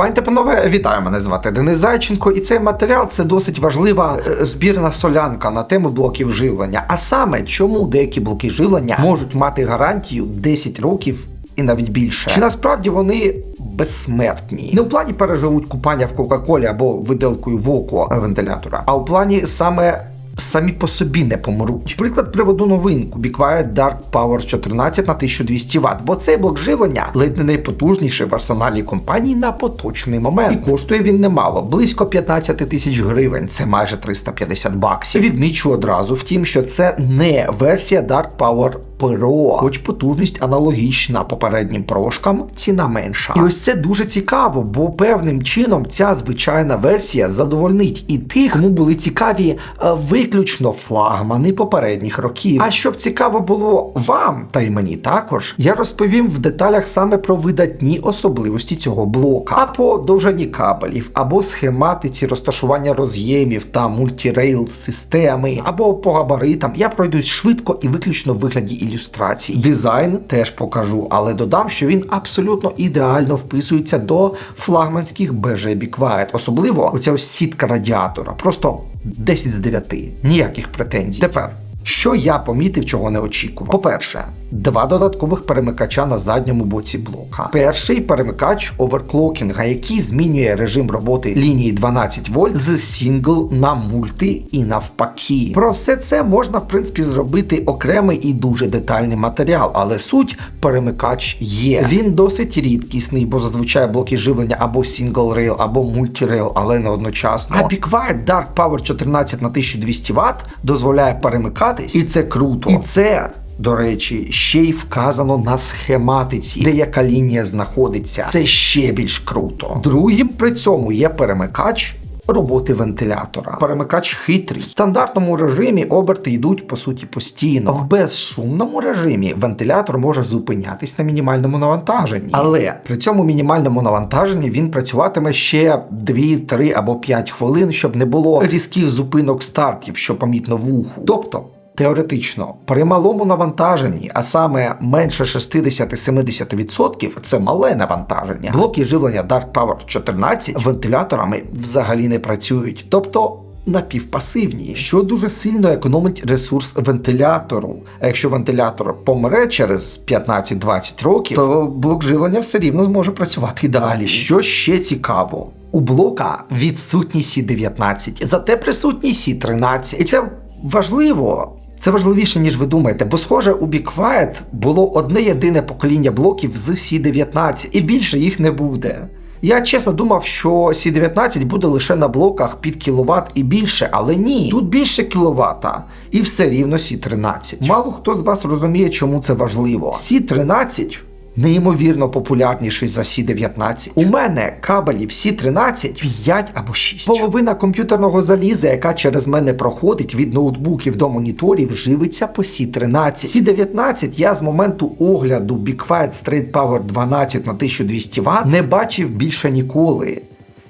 Пані панове, вітаю! Мене звати Денис Зайченко, і цей матеріал це досить важлива е, збірна солянка на тему блоків живлення. А саме, чому деякі блоки живлення можуть мати гарантію 10 років і навіть більше. Чи насправді вони безсмертні? Не у плані переживуть купання в Кока-Колі або виделкою в око вентилятора, а у плані саме. Самі по собі не помруть. Приклад приводу новинку Be Dark Power 14 на 1200 Вт, бо цей блок живлення ледь не найпотужніший в арсеналі компанії на поточний момент. І коштує він немало, близько 15 тисяч гривень, це майже 350 баксів. Відмічу одразу, втім, що це не версія Dark Power Pro, хоч потужність аналогічна попереднім прошкам, ціна менша. І ось це дуже цікаво, бо певним чином ця звичайна версія задовольнить і тих, кому були цікаві е, виключно флагмани попередніх років. А щоб цікаво було вам, та й мені також, я розповім в деталях саме про видатні особливості цього блока, а по довжині кабелів, або схематиці розташування роз'ємів та мультірейл системи, або по габаритам. Я пройдусь швидко і виключно в вигляді ілюстрацій. Дизайн теж покажу, але додам, що він абсолютно ідеально вписується до флагманських BG Quiet. Особливо оця ось сітка радіатора. Просто 10 з 9. Ніяких претензій. Тепер. Що я помітив, чого не очікував? По-перше, два додаткових перемикача на задньому боці блока. Перший перемикач оверклокінга, який змінює режим роботи лінії 12 вольт з сингл на мульти і навпаки. Про все це можна в принципі зробити окремий і дуже детальний матеріал, але суть перемикач є. Він досить рідкісний, бо зазвичай блоки живлення або сингл рейл, або мультірейл, але не одночасно. А Dark Power 14 на 1200 Вт дозволяє перемикатись, і це круто. І це до речі, ще й вказано на схематиці, де яка лінія знаходиться. Це ще більш круто. Другим при цьому є перемикач. Роботи вентилятора. Перемикач хитрий. В стандартному режимі оберти йдуть по суті постійно. В безшумному режимі вентилятор може зупинятись на мінімальному навантаженні. Але при цьому мінімальному навантаженні він працюватиме ще 2, 3 або 5 хвилин, щоб не було різких зупинок стартів, що помітно вуху. Тобто. Теоретично, при малому навантаженні, а саме менше 60-70%, це мале навантаження. Блоки живлення Dark Power 14 вентиляторами взагалі не працюють. Тобто напівпасивні, що дуже сильно економить ресурс вентилятору. А якщо вентилятор помре через 15-20 років, то блок живлення все рівно зможе працювати і далі. Що ще цікаво? У блока відсутні Сі-19, зате присутні Сі-13. І це важливо. Це важливіше, ніж ви думаєте, бо, схоже, у Be Quiet було одне єдине покоління блоків з C19, і більше їх не буде. Я чесно думав, що C19 буде лише на блоках під кіловат і більше, але ні, тут більше кіловата, і все рівно C13. Мало хто з вас розуміє, чому це важливо. C13 неймовірно популярніший за Сі-19. У мене кабелів Сі-13 5 або 6. Половина комп'ютерного заліза, яка через мене проходить від ноутбуків до моніторів, живиться по Сі-13. Сі-19 я з моменту огляду Be Quiet Straight Power 12 на 1200 Вт не бачив більше ніколи.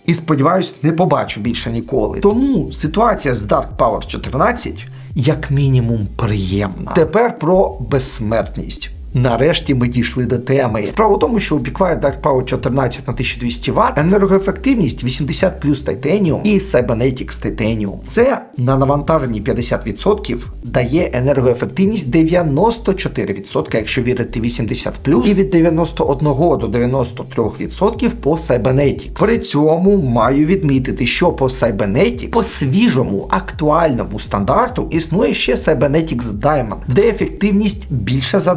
І сподіваюсь, не побачу більше ніколи. Тому ситуація з Dark Power 14 як мінімум приємна. Тепер про безсмертність. Нарешті ми дійшли до теми. Справа в тому, що у Be Quiet Dark Power 14 на 1200 Вт енергоефективність 80 плюс Titanium і Cybernetics Titanium. Це на навантаженні 50% дає енергоефективність 94%, якщо вірити 80 плюс, і від 91 до 93% по Cybernetics. При цьому маю відмітити, що по Cybernetics, по свіжому актуальному стандарту існує ще Cybernetics Diamond, де ефективність більша за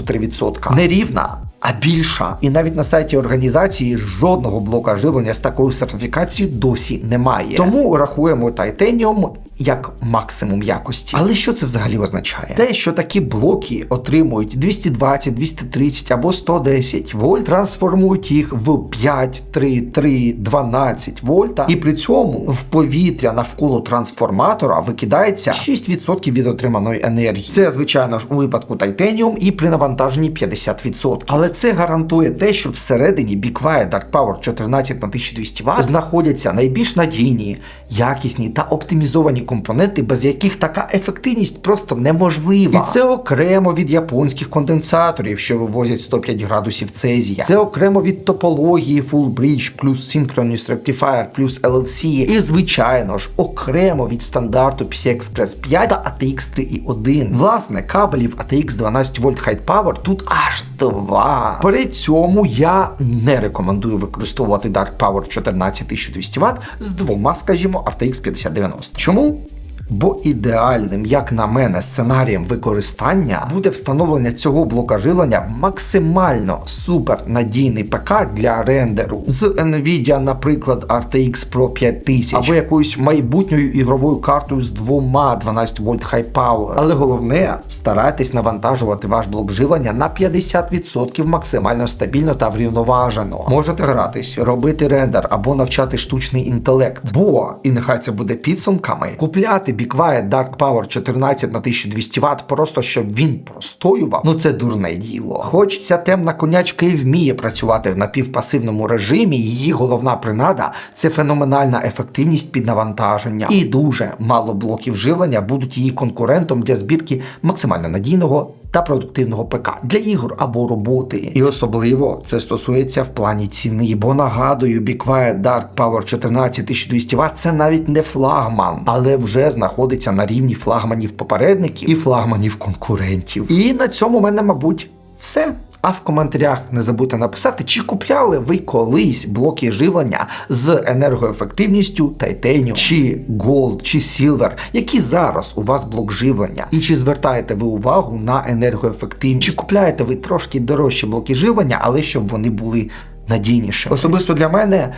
93%. Не рівна, а більша. І навіть на сайті організації жодного блока живлення з такою сертифікацією досі немає. Тому рахуємо Titanium як максимум якості. Але що це взагалі означає? Те, що такі блоки отримують 220, 230 або 110 вольт, трансформують їх в 5, 3, 3, 12 вольта, і при цьому в повітря навколо трансформатора викидається 6% від отриманої енергії. Це, звичайно ж, у випадку Titanium і при навантаженні 50%. Але це гарантує те, що всередині Be Dark Power 14 на 1200 Вт знаходяться найбільш надійні, якісні та оптимізовані компоненти, без яких така ефективність просто неможлива. І це окремо від японських конденсаторів, що вивозять 105 градусів Цезія. Це окремо від топології Full Bridge плюс Synchronous Rectifier плюс LLC. І звичайно ж, окремо від стандарту PCI-Express 5 та ATX 3.1. Власне, кабелів ATX 12 вольт High Power тут аж два. При цьому я не рекомендую використовувати Dark Power 14200 Вт з двома, скажімо, RTX 5090. Чому? Бо ідеальним, як на мене, сценарієм використання буде встановлення цього блока живлення в максимально супернадійний ПК для рендеру з Nvidia, наприклад, RTX Pro 5000 або якоюсь майбутньою ігровою картою з двома 12 вольт High Power. Але головне, старайтесь навантажувати ваш блок живлення на 50% максимально стабільно та врівноважено. Можете гратись, робити рендер або навчати штучний інтелект. Бо, і нехай це буде підсумками, купляти Be Dark Power 14 на 1200 Вт просто щоб він простоював, ну це дурне діло. Хоч ця темна конячка і вміє працювати в напівпасивному режимі, її головна принада це феноменальна ефективність під навантаження. І дуже мало блоків живлення будуть її конкурентом для збірки максимально надійного та продуктивного ПК для ігор або роботи. І особливо це стосується в плані ціни, бо нагадую, Be Quiet Dark Power 14200 Вт це навіть не флагман, але вже знаходиться на рівні флагманів попередників і флагманів конкурентів. І на цьому в мене, мабуть, все. А в коментарях не забудьте написати, чи купляли ви колись блоки живлення з енергоефективністю Titanium, чи Gold, чи Silver, які зараз у вас блок живлення, і чи звертаєте ви увагу на енергоефективність, чи купляєте ви трошки дорожчі блоки живлення, але щоб вони були надійніші. Особисто для мене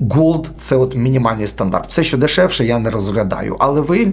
Gold це от мінімальний стандарт. Все, що дешевше, я не розглядаю. Але ви